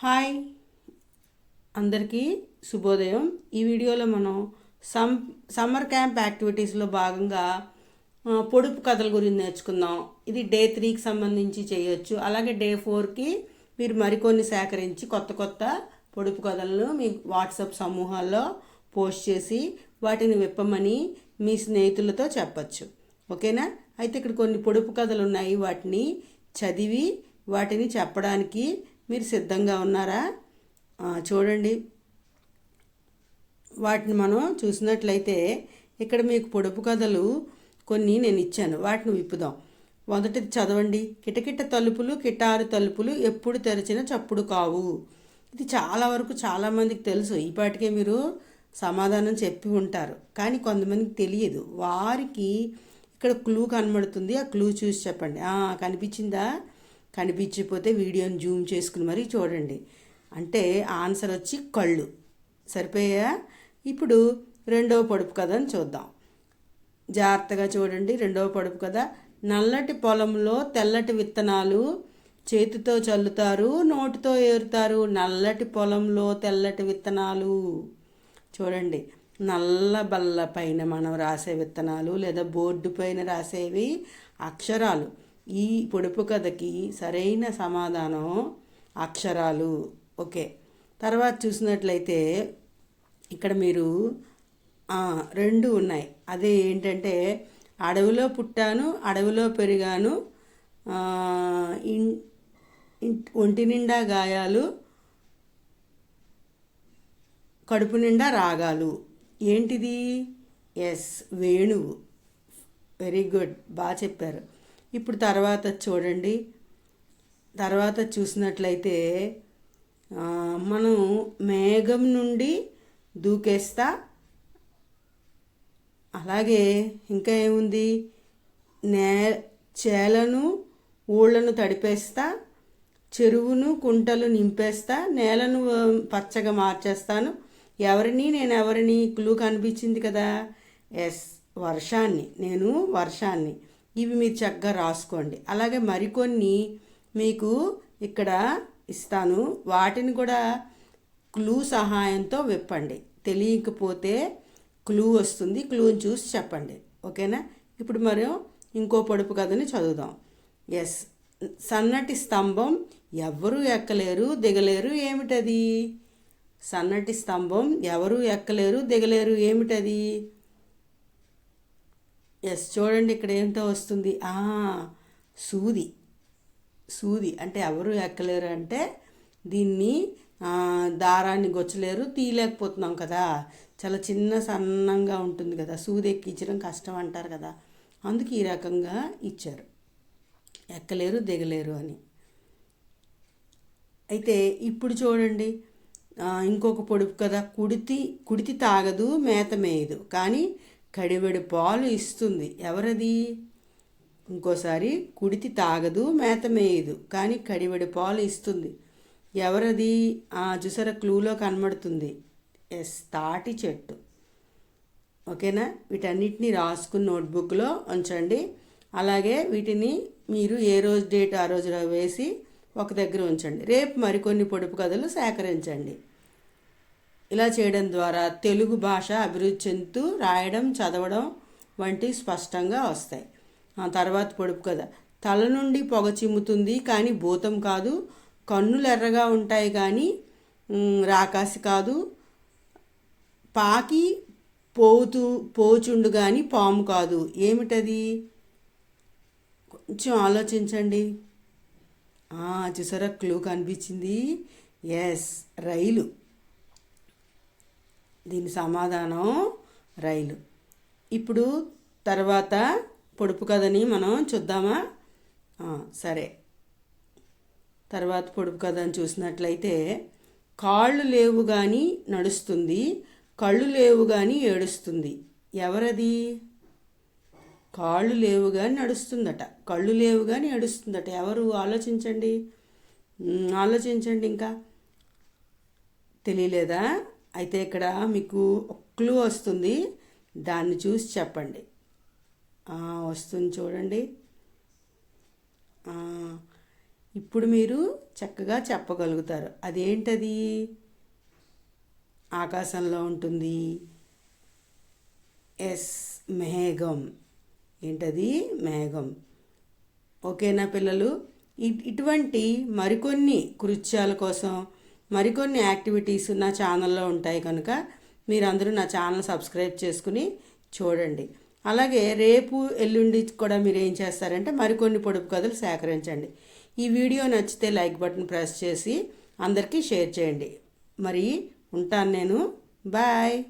Hi. అందరికీ శుభోదయం. ఈ వీడియోలో మనం సమ్ సమ్మర్ క్యాంప్ యాక్టివిటీస్లో భాగంగా పొడుపు కథల గురించి నేర్చుకుందాం. ఇది డే త్రీకి సంబంధించి చేయొచ్చు. అలాగే డే ఫోర్కి మీరు మరికొన్ని సేకరించి కొత్త కొత్త పొడుపు కథలను మీ వాట్సాప్ సమూహాల్లో పోస్ట్ చేసి వాటిని విప్పమని మీ స్నేహితులతో చెప్పచ్చు. ఓకేనా? అయితే ఇక్కడ కొన్ని పొడుపు కథలు ఉన్నాయి. వాటిని చదివి వాటిని చెప్పడానికి మీరు సిద్ధంగా ఉన్నారా? చూడండి. వాటిని మనం చూసినట్లయితే ఇక్కడ మీకు పొడుపు కథలు కొన్ని నేను ఇచ్చాను. వాటిని విప్పుదాం. మొదటిది చదవండి. కిటకిట తలుపులు కిటారు తలుపులు ఎప్పుడు తెరిచిన చప్పుడు కావు. ఇది చాలా వరకు చాలామందికి తెలుసు. ఈపాటికే మీరు సమాధానం చెప్పి ఉంటారు. కానీ కొంతమందికి తెలియదు. వారికి ఇక్కడ క్లూ కనబడుతుంది. ఆ క్లూ చూసి చెప్పండి. కనిపించిందా? కనిపించకపోతే వీడియోని జూమ్ చేసుకుని మరీ చూడండి. అంటే ఆన్సర్ వచ్చి కళ్ళు. సరిపోయా? ఇప్పుడు రెండవ పొడుపు కథని చూద్దాం. జాగ్రత్తగా చూడండి. రెండవ పొడుపు కథ. నల్లటి పొలంలో తెల్లటి విత్తనాలు చేతితో చల్లుతారు నోటితో ఏరుతారు. నల్లటి పొలంలో తెల్లటి విత్తనాలు. చూడండి. నల్ల బల్ల పైన మనం రాసే విత్తనాలు లేదా బోర్డు పైన రాసేవి అక్షరాలు. ఈ పొడుపు కథకి సరైన సమాధానం అక్షరాలు. ఓకే. తర్వాత చూసినట్లయితే ఇక్కడ మీరు రెండు ఉన్నాయి. అదే ఏంటంటే అడవిలో పుట్టాను అడవిలో పెరిగాను ఇన్- ఒంటి నిండా గాయాలు కడుపు నిండా రాగాలు. ఏంటిది? ఎస్ వేణువు. వెరీ గుడ్ బాగా చెప్పారు. ఇప్పుడు తర్వాత చూడండి. తర్వాత చూసినట్లయితే మనం మేఘం నుండి దూకేస్తా. అలాగే ఇంకా ఏముంది? నే చేలను ఊళ్ళను తడిపేస్తా. చెరువును కుంటలు నింపేస్తా. నేలను పచ్చగా మార్చేస్తాను. ఎవరిని? నేను ఎవరిని? క్లూ కనిపించింది కదా. ఎస్ వర్షాన్ని. నేను వర్షాన్ని. ఇవి మీరు చక్కగా రాసుకోండి. అలాగే మరికొన్ని మీకు ఇక్కడ ఇస్తాను. వాటిని కూడా క్లూ సహాయంతో విప్పండి. తెలియకపోతే క్లూ వస్తుంది. క్లూని చూసి చెప్పండి. ఓకేనా? ఇప్పుడు మరో ఇంకో పొడుపు కథని చదువుదాం. ఎస్ సన్నటి స్తంభం ఎవ్వరూ ఎక్కలేరు దిగలేరు ఏమిటది? సన్నటి స్తంభం ఎవరు ఎక్కలేరు దిగలేరు ఏమిటది? ఎస్ చూడండి ఇక్కడ ఏంటో వస్తుంది. సూది. సూది. అంటే ఎవరు ఎక్కలేరు అంటే దీన్ని దారాన్ని గొచ్చలేరు తీయలేకపోతున్నాం కదా. చాలా చిన్న సన్నంగా ఉంటుంది కదా. సూది ఎక్కించడం కష్టం అంటారు కదా. అందుకు ఈ రకంగా ఇచ్చారు. ఎక్కలేరు దిగలేరు అని. అయితే ఇప్పుడు చూడండి. ఇంకొక పొడుపు కదా. కుడితి కుడితి తాగదు మేత మేయదు. కానీ కడివెడు పాలు ఇస్తుంది. ఎవరది? ఇంకోసారి కుడితి తాగదు మేత మేయదు కానీ కడివెడు పాలు ఇస్తుంది. ఎవరది? ఆ చూసారా క్లూలో కనబడుతుంది. ఎస్ తాటి చెట్టు. ఓకేనా? వీటన్నిటిని రాసుకుని నోట్బుక్లో ఉంచండి. అలాగే వీటిని మీరు ఏ రోజు డేట్ ఆ రోజు వేసి ఒక దగ్గర ఉంచండి. రేపు మరికొన్ని పొడుపు కథలు సేకరించండి. ఇలా చేయడం ద్వారా తెలుగు భాష అభివృద్ధి చెందుతూ రాయడం చదవడం వంటి స్పష్టంగా వస్తాయి. ఆ తర్వాత పొడుపు కథ. తల నుండి పొగ చిమ్ముతుంది కానీ భూతం కాదు. కన్నులు ఎర్రగా ఉంటాయి కానీ రాకాసి కాదు. పాకి పోతూ పోచుండు కానీ పాము కాదు. ఏమిటది? కొంచెం ఆలోచించండి. చూసారా? క్లూ కనిపించింది. ఎస్ రైలు. దీని సమాధానం రైలు. ఇప్పుడు తర్వాత పొడుపు కథని మనం చూద్దామా? సరే. తర్వాత పొడుపు కథని చూసినట్లయితే కాళ్ళు లేవు కానీ నడుస్తుంది కళ్ళు లేవు కానీ ఏడుస్తుంది. ఎవరది? కాళ్ళు లేవు కానీ నడుస్తుందట. కళ్ళు లేవు కానీ ఏడుస్తుందట. ఎవరు? ఆలోచించండి. ఆలోచించండి ఇంకా. తెలియలేదా? అయితే ఇక్కడ మీకు ఒక క్లూ వస్తుంది. దాన్ని చూసి చెప్పండి. వస్తుంది చూడండి. ఇప్పుడు మీరు చక్కగా చెప్పగలుగుతారు. అదేంటది? ఆకాశంలో ఉంటుంది ఎస్ మేఘం. ఏంటది? మేఘం. ఓకేనా పిల్లలు? ఇ- ఇటువంటి మరికొన్ని కృత్యాల కోసం మరికొన్ని యాక్టివిటీస్ నా ఛానల్లో ఉంటాయి కనుక మీరందరూ నా ఛానల్ సబ్స్క్రైబ్ చేసుకుని చూడండి. అలాగే రేపు ఎల్లుండి కూడా మీరు ఏం చేస్తారంటే మరికొన్ని పొడుపు కథలు సేకరించండి. ఈ వీడియో నచ్చితే లైక్ బటన్ ప్రెస్ చేసి అందరికీ షేర్ చేయండి. మరి ఉంటాను నేను. బాయ్.